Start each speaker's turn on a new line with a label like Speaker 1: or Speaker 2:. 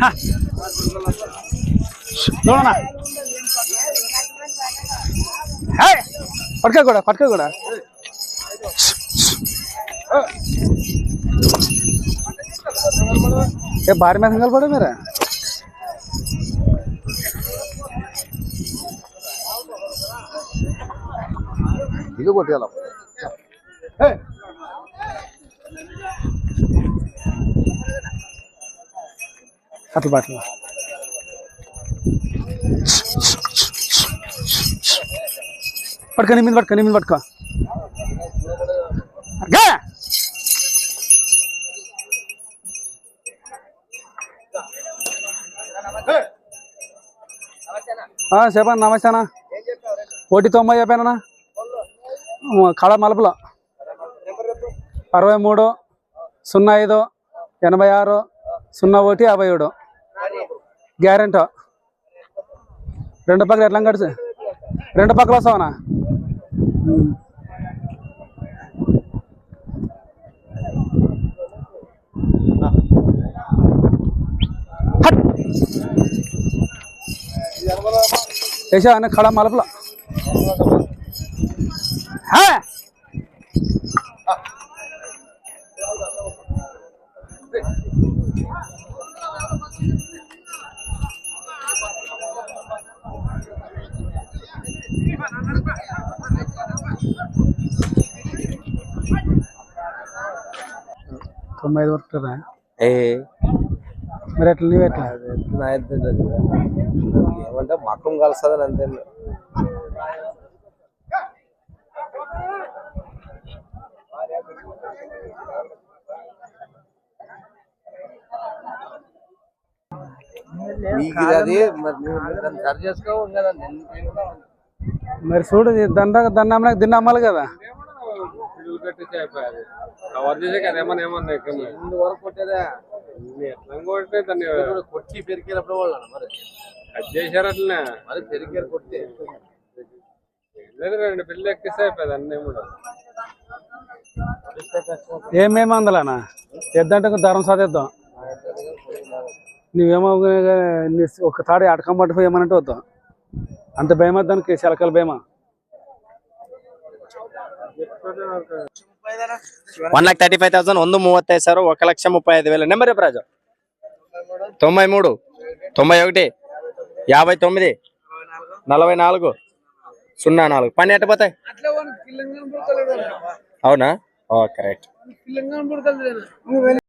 Speaker 1: హా. చూడనా హే పట్టుకో కూడా పట్టుకో కూడా ఏ భారీ మీద కలపడే మీరా
Speaker 2: ఇది కొట్టేయాల
Speaker 1: అట్లా పట్ల. పట్టుకో మీద పట్టుకో మీద పట్టుకో. అగ్గా! చెప్పండి నమస్తేనా? ఒకటి తొంభై చెప్పానన్నా కళ మలుపులో. అరవై మూడు సున్నా ఐదు ఎనభై ఆరు సున్నా ఒకటి యాభై ఏడు. గ్యారెంటో. రెండు పక్కల ఎట్లా కడిచి రెండు పక్కల వస్తావనా? వేసా అన్న కళ Thank you. తొంభై ఐదు వరకు మరి ఎట్లా నీవు ఎట్లా
Speaker 2: ఏమంటే మకం కలుస్తుందని అంతే మీకు అది సరి
Speaker 1: మరి చూడు దండ దండ అమ్మడానికి దిన్న అమ్మాలి కదా
Speaker 3: కొట్టే
Speaker 2: పెరికేటప్పుడు వాళ్ళు మరి.
Speaker 3: చేశారు అట్లనే.
Speaker 2: మరి పెరికారు కొట్టి.
Speaker 3: లేదు రెండు పిల్లలు ఎక్కిస్తే అయిపోయింది అన్నీ కూడా.
Speaker 1: ఏమేమి అందలానా? ఎద్దంటే ధరం సాధిద్దాం నువ్వేమో నీ ఒక తాడి అటకం పట్టుకుపోయి ఏమనంటే వద్దాం అంత భయమా దానికి శలకల భయమా
Speaker 4: one lakh thirty five thousand ಒಂದು ಮೂವತ್ತೈದು ಸಾವಿರ ఒక లక్ష ముప్పై ఐదు వేలు నెంబర్ చెప్పు రాజు తొంభై మూడు తొంభై ఒకటి యాభై తొమ్మిది నలభై నాలుగు సున్నా నాలుగు పని ఎట్ట పోతాయి అవునా ఓకే రైట్